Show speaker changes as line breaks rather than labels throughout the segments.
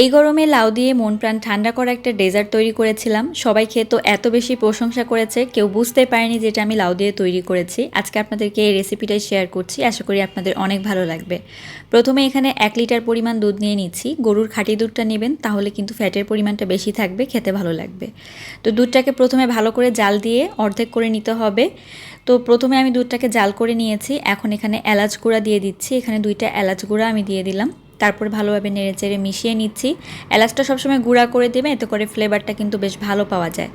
এই গরমে লাউ দিয়ে মন প্রাণ ঠান্ডা করা একটা ডেজার্ট তৈরি করেছিলাম। সবাই খেয়ে তো এত বেশি প্রশংসা করেছে, কেউ বুঝতে পারেনি যেটা আমি লাউ দিয়ে তৈরি করেছি। আজকে আপনাদেরকে এই রেসিপিটাই শেয়ার করছি, আশা করি আপনাদের অনেক ভালো লাগবে। প্রথমে এখানে এক লিটার পরিমাণ দুধ নিয়ে নিচ্ছি। গরুর খাঁটি দুধটা নেবেন, তাহলে কিন্তু ফ্যাটের পরিমাণটা বেশি থাকবে, খেতে ভালো লাগবে। তো দুধটাকে প্রথমে ভালো করে জাল দিয়ে অর্ধেক করে নিতে হবে। তো প্রথমে আমি দুধটাকে জাল করে নিয়েছি। এখন এখানে এলাচ গুঁড়া দিয়ে দিচ্ছি। এখানে দুইটা এলাচ গুঁড়া আমি দিয়ে দিলাম। তারপর ভালোভাবে নেড়ে চেড়ে মিশিয়ে নিচ্ছি। এলাচটা সবসময় গুঁড়া করে দেবে, এতে করে ফ্লেভারটা কিন্তু বেশ ভালো পাওয়া যায়।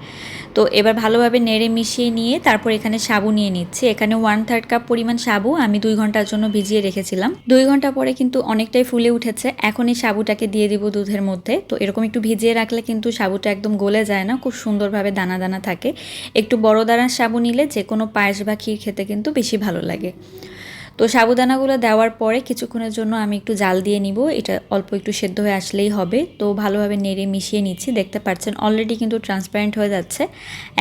তো এবার ভালোভাবে নেড়ে মিশিয়ে নিয়ে তারপর এখানে সাবু নিয়ে নিচ্ছি। এখানে ওয়ান থার্ড কাপ পরিমাণ সাবু আমি দুই ঘণ্টার জন্য ভিজিয়ে রেখেছিলাম। দুই ঘণ্টা পরে কিন্তু অনেকটাই ফুলে উঠেছে। এখন এই সাবুটাকে দিয়ে দিব দুধের মধ্যে। তো এরকম একটু ভিজিয়ে রাখলে কিন্তু সাবুটা একদম গলে যায় না, খুব সুন্দরভাবে দানা দানা থাকে। একটু বড় দানার সাবু নিলে যে কোনো পায়েস বা ক্ষীর খেতে কিন্তু বেশি ভালো লাগে। তো সাবুদানাগুলো দেওয়ার পরে কিছুক্ষণের জন্য আমি একটু জাল দিয়ে নিব। এটা অল্প একটু সেদ্ধ হয়ে আসলেই হবে। তো ভালোভাবে নেড়ে মিশিয়ে নিচ্ছি। দেখতে পাচ্ছেন অলরেডি কিন্তু ট্রান্সপারেন্ট হয়ে যাচ্ছে।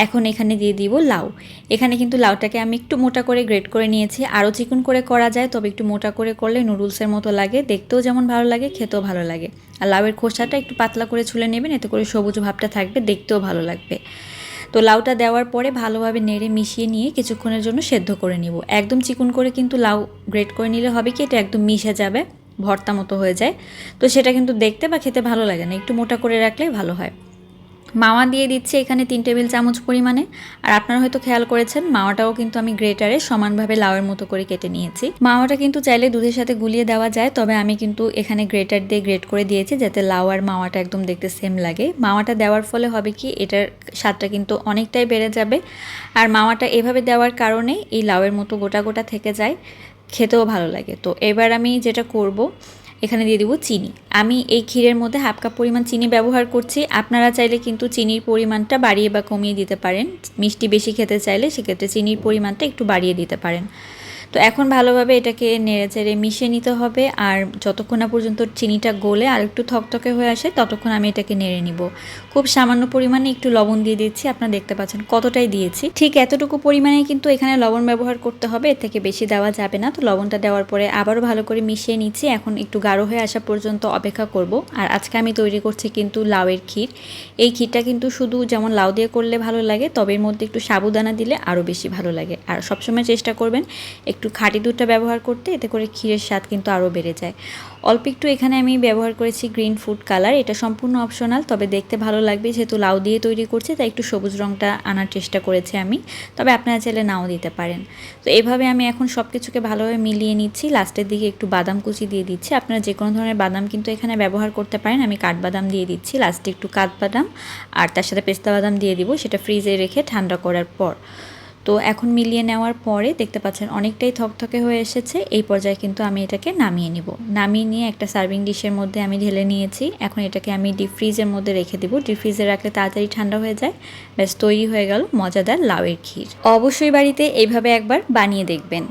এখন এখানে দিয়ে দিব লাউ। এখানে কিন্তু লাউটাকে আমি একটু মোটা করে গ্রেট করে নিয়েছি। আরও চিকন করে করা যায়, তবে একটু মোটা করে করলে নুডলসের মতো লাগে। দেখতেও যেমন ভালো লাগে, খেতেও ভালো লাগে। আর লাউয়ের খোসাটা একটু পাতলা করে ছুলে নেবেন, এতে করে সবুজ ভাবটা থাকবে, দেখতেও ভালো লাগবে। তো লাউটা দেওয়ার পরে ভালোভাবে নেড়ে মিশিয়ে নিয়ে কিছুক্ষণের জন্য সেদ্ধ করে নিব। একদম চিকন করে কিন্তু লাউ গ্রেট করে নিলে হবে কি, এটা একদম মিশে যাবে, ভর্তা মতো হয়ে যায়। তো সেটা কিন্তু দেখতে বা খেতে ভালো লাগে না, একটু মোটা করে রাখলেই ভালো হয়। মাওয়া দিয়ে দিচ্ছি এখানে তিন টেবিল চামচ পরিমাণে। আর আপনারা হয়তো খেয়াল করেছেন, মাওয়াটাও কিন্তু আমি গ্রেটারে সমানভাবে লাউয়ের মতো করে কেটে নিয়েছি। মাওয়াটা কিন্তু চাইলে দুধের সাথে গুলিয়ে দেওয়া যায়, তবে আমি কিন্তু এখানে গ্রেটার দিয়ে গ্রেট করে দিয়েছি যাতে লাউ আর মাওয়াটা একদম দেখতে সেম লাগে। মাওয়াটা দেওয়ার ফলে হবে কি, এটার স্বাদটা কিন্তু অনেকটাই বেড়ে যাবে। আর মাওয়াটা এভাবে দেওয়ার কারণে এই লাউয়ের মতো গোটা গোটা থেকে যায়, খেতেও ভালো লাগে। তো এবার আমি যেটা করব এখানে দিয়ে দেবো চিনি। আমি এই ক্ষীরের মধ্যে হাফ কাপ পরিমাণ চিনি ব্যবহার করছি। আপনারা চাইলে কিন্তু চিনির পরিমাণটা বাড়িয়ে বা কমিয়ে দিতে পারেন। মিষ্টি বেশি খেতে চাইলে সেক্ষেত্রে চিনির পরিমাণটা একটু বাড়িয়ে দিতে পারেন। তো এখন ভালোভাবে এটাকে নেড়ে চেড়ে মিশিয়ে নিতে হবে। আর যতক্ষণ না পর্যন্ত চিনিটা গলে আর একটু থকথকে হয়ে আসে, ততক্ষণ আমি এটাকে নেড়ে নিব। খুব সামান্য পরিমাণে একটু লবণ দিয়ে দিচ্ছি, আপনারা দেখতে পাচ্ছেন কতটাই দিয়েছি। ঠিক এতটুকু পরিমাণে কিন্তু এখানে লবণ ব্যবহার করতে হবে, এর থেকে বেশি দেওয়া যাবে না। তো লবণটা দেওয়ার পরে আবারও ভালো করে মিশিয়ে নিচ্ছি। এখন একটু গাঢ় হয়ে আসা পর্যন্ত অপেক্ষা করব। আর আজকে আমি তৈরি করছি কিন্তু লাউয়ের ক্ষীর। এই ক্ষীরটা কিন্তু শুধু যেমন লাউ দিয়ে করলে ভালো লাগে, তবে এর মধ্যে একটু সাবুদানা দিলে আরও বেশি ভালো লাগে। আর সবসময় চেষ্টা করবেন একটু খাঁটি দুধটা ব্যবহার করতে, এতে করে ক্ষীরের স্বাদ কিন্তু আরও বেড়ে যায়। অল্প একটু এখানে আমি ব্যবহার করেছি গ্রিন ফুড কালার, এটা সম্পূর্ণ অপশনাল, তবে দেখতে ভালো লাগবে যেহেতু লাউ দিয়ে তৈরি করছি, তাই একটু সবুজ রঙটা আনার চেষ্টা করেছি আমি, তবে আপনারা চাইলে নাও দিতে পারেন। তো এভাবে আমি এখন সব কিছুকে ভালোভাবে মিলিয়ে নিচ্ছি, লাস্টের দিকে একটু বাদাম কুচি দিয়ে দিচ্ছি। আপনারা যে কোনো ধরনের বাদাম কিন্তু এখানে ব্যবহার করতে পারেন, আমি কাঠবাদাম দিয়ে দিচ্ছি, লাস্টে একটু কাঠবাদাম আর তার সাথে পেস্তা বাদাম দিয়ে দিব, সেটা ফ্রিজে রেখে ঠান্ডা করার পর। তো এখন মিলিয়ে নেওয়ার পরে দেখতে পাচ্ছেন অনেকটাই থকথকে হয়ে এসেছে। এই পর্যায়ে কিন্তু আমি এটাকে নামিয়ে নিব। নামিয়ে নিয়ে একটা সার্ভিং ডিশের মধ্যে আমি ঢেলে নিয়েছি। এখন এটাকে আমি ডিপ ফ্রিজের মধ্যে রেখে দেবো। ডিপ ফ্রিজে রাখলে তাড়াতাড়ি ঠান্ডা হয়ে যায়। ব্যাস তৈরি হয়ে গেল মজাদার লাউয়ের ক্ষীর। অবশ্যই বাড়িতে এইভাবে একবার বানিয়ে দেখবেন।